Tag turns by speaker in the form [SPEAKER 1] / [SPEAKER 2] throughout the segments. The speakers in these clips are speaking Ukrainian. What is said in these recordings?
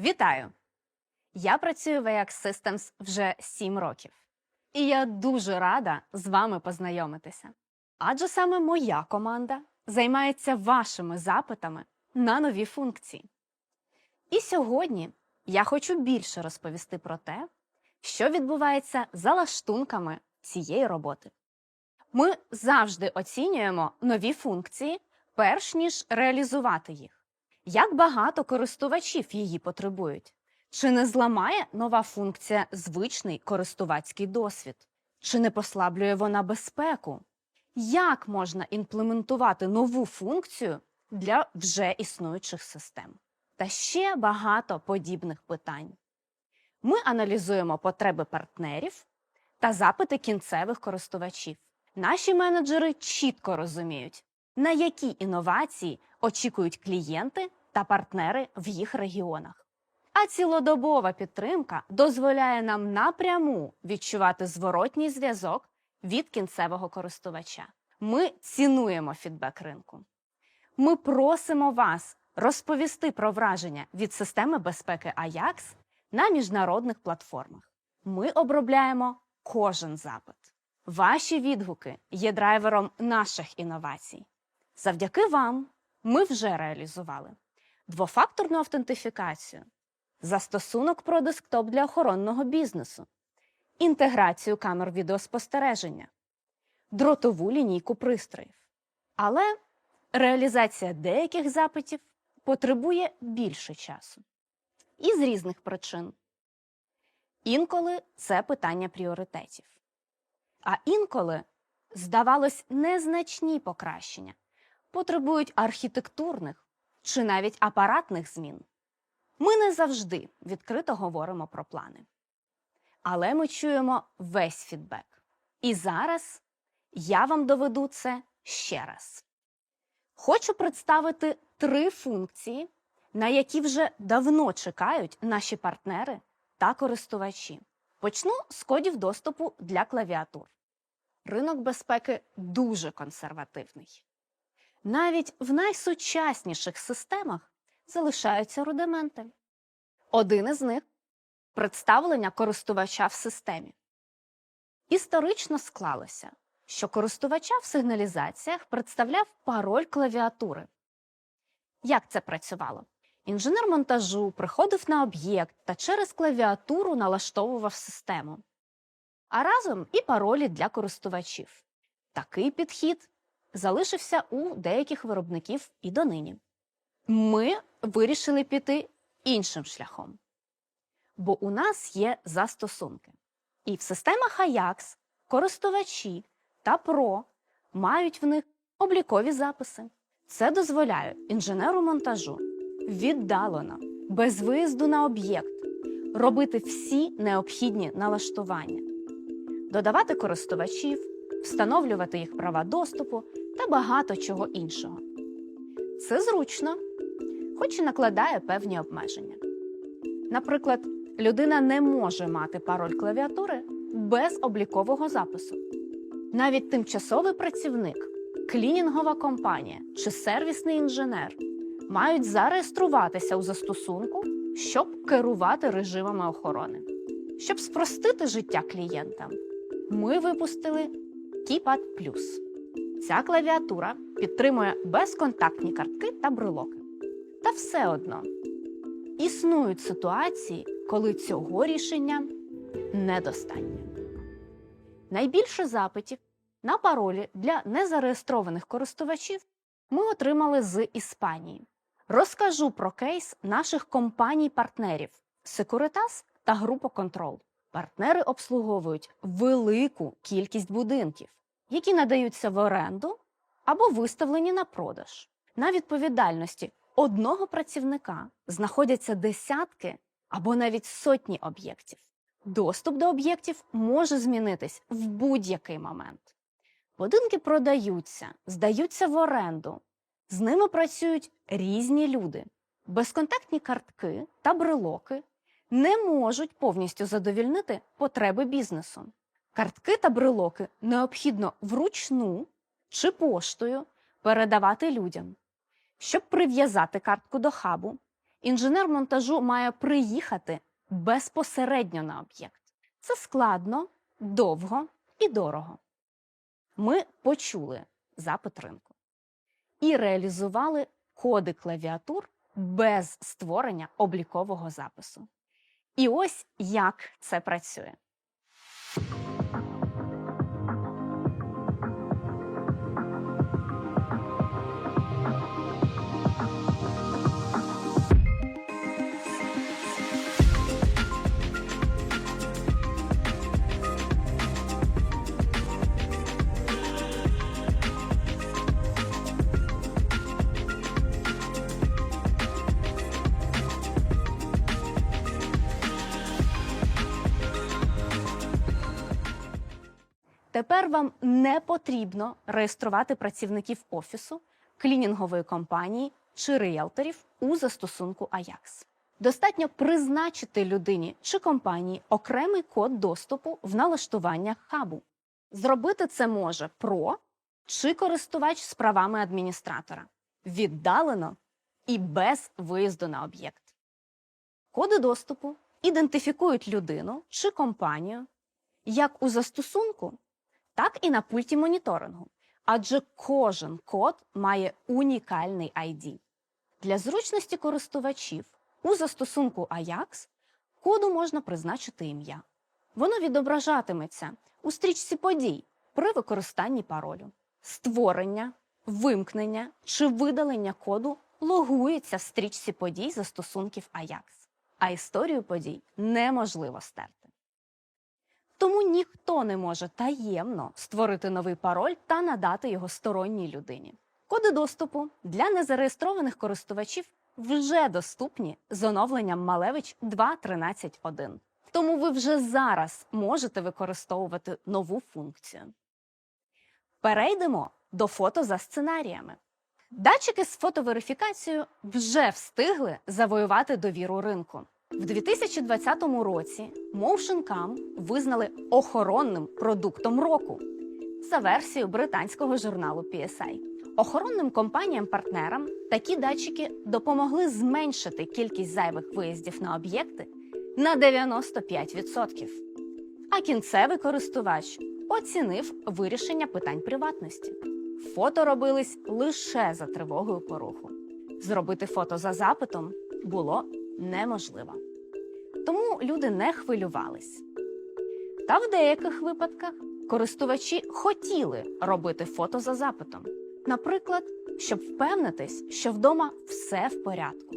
[SPEAKER 1] Вітаю! Я працюю в AX Systems вже 7 років. І я дуже рада з вами познайомитися. Адже саме моя команда займається вашими запитами на нові функції. І сьогодні я хочу більше розповісти про те, що відбувається за лаштунками цієї роботи. Ми завжди оцінюємо нові функції, перш ніж реалізувати їх. Як багато користувачів її потребують? Чи не зламає нова функція звичний користувацький досвід? Чи не послаблює вона безпеку? Як можна імплементувати нову функцію для вже існуючих систем? Та ще багато подібних питань. Ми аналізуємо потреби партнерів та запити кінцевих користувачів. Наші менеджери чітко розуміють, на які інновації очікують клієнти та партнери в їх регіонах. А цілодобова підтримка дозволяє нам напряму відчувати зворотній зв'язок від кінцевого користувача. Ми цінуємо фідбек ринку. Ми просимо вас розповісти про враження від системи безпеки Ajax на міжнародних платформах. Ми обробляємо кожен запит. Ваші відгуки є драйвером наших інновацій. Завдяки вам ми вже реалізували двофакторну автентифікацію, застосунок про десктоп для охоронного бізнесу, інтеграцію камер відеоспостереження, дротову лінійку пристроїв. Але реалізація деяких запитів потребує більше часу. І з різних причин. Інколи це питання пріоритетів. А інколи, здавалось, незначні покращення потребують архітектурних чи навіть апаратних змін. Ми не завжди відкрито говоримо про плани. Але ми чуємо весь фідбек. І зараз я вам доведу це ще раз. Хочу представити три функції, на які вже давно чекають наші партнери та користувачі. Почну з кодів доступу для клавіатур. Ринок безпеки дуже консервативний. Навіть в найсучасніших системах залишаються рудименти. Один із них представлення користувача в системі. Історично склалося, що користувача в сигналізаціях представляв пароль клавіатури. Як це працювало? Інженер монтажу приходив на об'єкт та через клавіатуру налаштовував систему, а разом і паролі для користувачів. Такий підхід залишився у деяких виробників і донині. Ми вирішили піти іншим шляхом. Бо у нас є застосунки. І в системах Ajax користувачі та ПРО мають в них облікові записи. Це дозволяє інженеру монтажу віддалено, без виїзду на об'єкт, робити всі необхідні налаштування, додавати користувачів, встановлювати їх права доступу та багато чого іншого. Це зручно, хоч і накладає певні обмеження. Наприклад, людина не може мати пароль клавіатури без облікового запису. Навіть тимчасовий працівник, клінінгова компанія чи сервісний інженер мають зареєструватися у застосунку, щоб керувати режимами охорони. Щоб спростити життя клієнтам, ми випустили KeyPad Plus. Ця клавіатура підтримує безконтактні картки та брелоки. Та все одно існують ситуації, коли цього рішення недостатньо. Найбільше запитів на паролі для незареєстрованих користувачів ми отримали з Іспанії. Розкажу про кейс наших компаній-партнерів Securitas та Група Control. Партнери обслуговують велику кількість будинків, які надаються в оренду або виставлені на продаж. На відповідальності одного працівника знаходяться десятки або навіть сотні об'єктів. Доступ до об'єктів може змінитись в будь-який момент. Будинки продаються, здаються в оренду. З ними працюють різні люди. Безконтактні картки та брелоки не можуть повністю задовільнити потреби бізнесу. Картки та брелоки необхідно вручну чи поштою передавати людям. Щоб прив'язати картку до хабу, інженер монтажу має приїхати безпосередньо на об'єкт. Це складно, довго і дорого. Ми почули запит ринку і реалізували коди клавіатур без створення облікового запису. І ось як це працює. Тепер вам не потрібно реєструвати працівників офісу, клінінгової компанії чи ріелторів у застосунку Ajax. Достатньо призначити людині чи компанії окремий код доступу в налаштуваннях хабу. Зробити це може ПРО чи користувач з правами адміністратора віддалено і без виїзду на об'єкт. Коди доступу ідентифікують людину чи компанію як у застосунку, так і на пульті моніторингу, адже кожен код має унікальний ID. Для зручності користувачів у застосунку Ajax коду можна призначити ім'я. Воно відображатиметься у стрічці подій при використанні паролю. Створення, вимкнення чи видалення коду логується в стрічці подій застосунків Ajax, а історію подій неможливо стерти. Тому ніхто не може таємно створити новий пароль та надати його сторонній людині. Коди доступу для незареєстрованих користувачів вже доступні з оновленням Малевич 2.13.1. Тому ви вже зараз можете використовувати нову функцію. Перейдемо до фото за сценаріями. Датчики з фотоверифікацією вже встигли завоювати довіру ринку. В 2020 році MotionCam визнали охоронним продуктом року за версією британського журналу PSI. Охоронним компаніям-партнерам такі датчики допомогли зменшити кількість зайвих виїздів на об'єкти на 95%. А кінцевий користувач оцінив вирішення питань приватності. Фото робились лише за тривогою поруху. Зробити фото за запитом було неможливо. Тому люди не хвилювались. Та в деяких випадках користувачі хотіли робити фото за запитом. Наприклад, щоб впевнитись, що вдома все в порядку.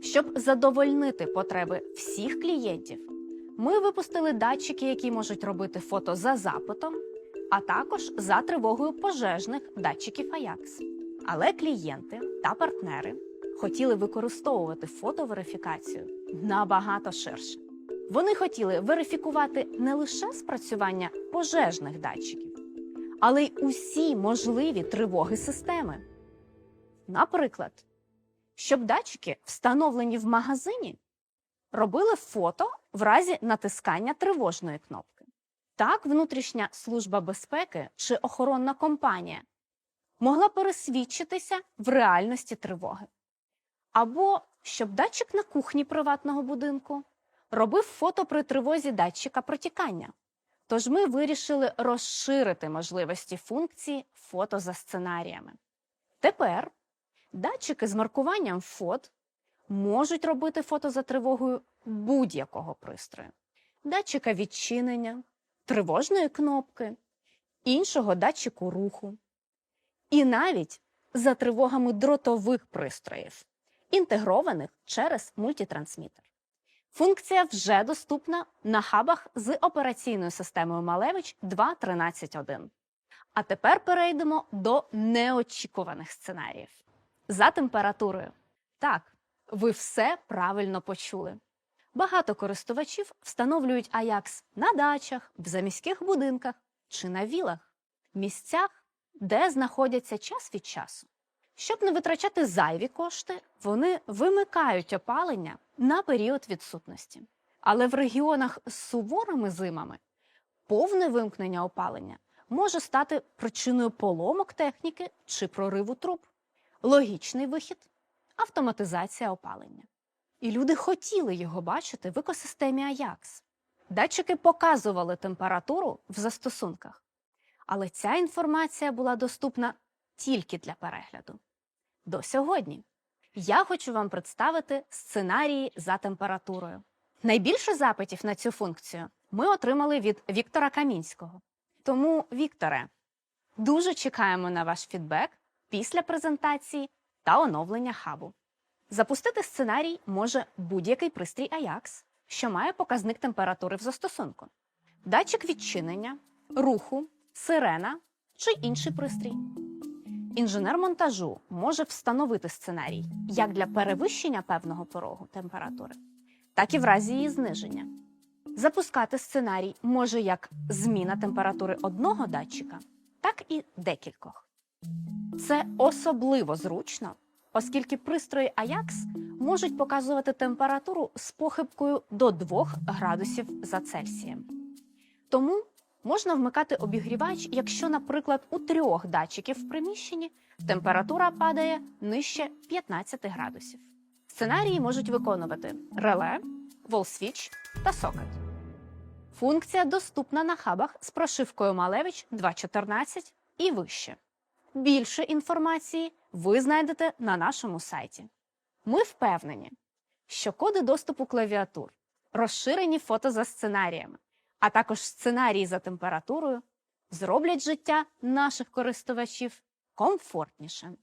[SPEAKER 1] Щоб задовольнити потреби всіх клієнтів, ми випустили датчики, які можуть робити фото за запитом, а також за тривогою пожежних датчиків Ajax. Але клієнти та партнери хотіли використовувати фотоверифікацію набагато ширше. Вони хотіли верифікувати не лише спрацювання пожежних датчиків, але й усі можливі тривоги системи. Наприклад, щоб датчики, встановлені в магазині, робили фото в разі натискання тривожної кнопки. Так, внутрішня служба безпеки чи охоронна компанія могла пересвідчитися в реальності тривоги. Або щоб датчик на кухні приватного будинку робив фото при тривозі датчика протікання. Тож ми вирішили розширити можливості функції фото за сценаріями. Тепер датчики з маркуванням фот можуть робити фото за тривогою будь-якого пристрою: датчика відчинення, тривожної кнопки, іншого датчику руху, і навіть за тривогами дротових пристроїв, інтегрованих через мультитрансмітер. Функція вже доступна на хабах з операційною системою Малевич 2.13.1. А тепер перейдемо до неочікуваних сценаріїв. За температурою. Так, ви все правильно почули. Багато користувачів встановлюють Ajax на дачах, в заміських будинках чи на вілах, місцях, де знаходяться час від часу. Щоб не витрачати зайві кошти, вони вимикають опалення на період відсутності. Але в регіонах з суворими зимами повне вимкнення опалення може стати причиною поломок техніки чи прориву труб. Логічний вихід автоматизація опалення. І люди хотіли його бачити в екосистемі Ajax. Датчики показували температуру в застосунках, але ця інформація була доступна тільки для перегляду. До сьогодні я хочу вам представити сценарії за температурою. Найбільше запитів на цю функцію ми отримали від Віктора Камінського. Тому, Вікторе, дуже чекаємо на ваш фідбек після презентації та оновлення хабу. Запустити сценарій може будь-який пристрій Ajax, що має показник температури в застосунку, датчик відчинення, руху, сирена чи інший пристрій. Інженер монтажу може встановити сценарій як для перевищення певного порогу температури, так і в разі її зниження. Запускати сценарій може як зміна температури одного датчика, так і декількох. Це особливо зручно, оскільки пристрої Ajax можуть показувати температуру з похибкою до 2 градусів за Цельсієм. Тому можна вмикати обігрівач, якщо, наприклад, у трьох датчиків в приміщенні температура падає нижче 15 градусів. Сценарії можуть виконувати реле, волсвіч та сокет. Функція доступна на хабах з прошивкою Малевич 2.14 і вище. Більше інформації ви знайдете на нашому сайті. Ми впевнені, що коди доступу клавіатур, розширені фото за сценаріями, а також сценарії за температурою зроблять життя наших користувачів комфортнішим.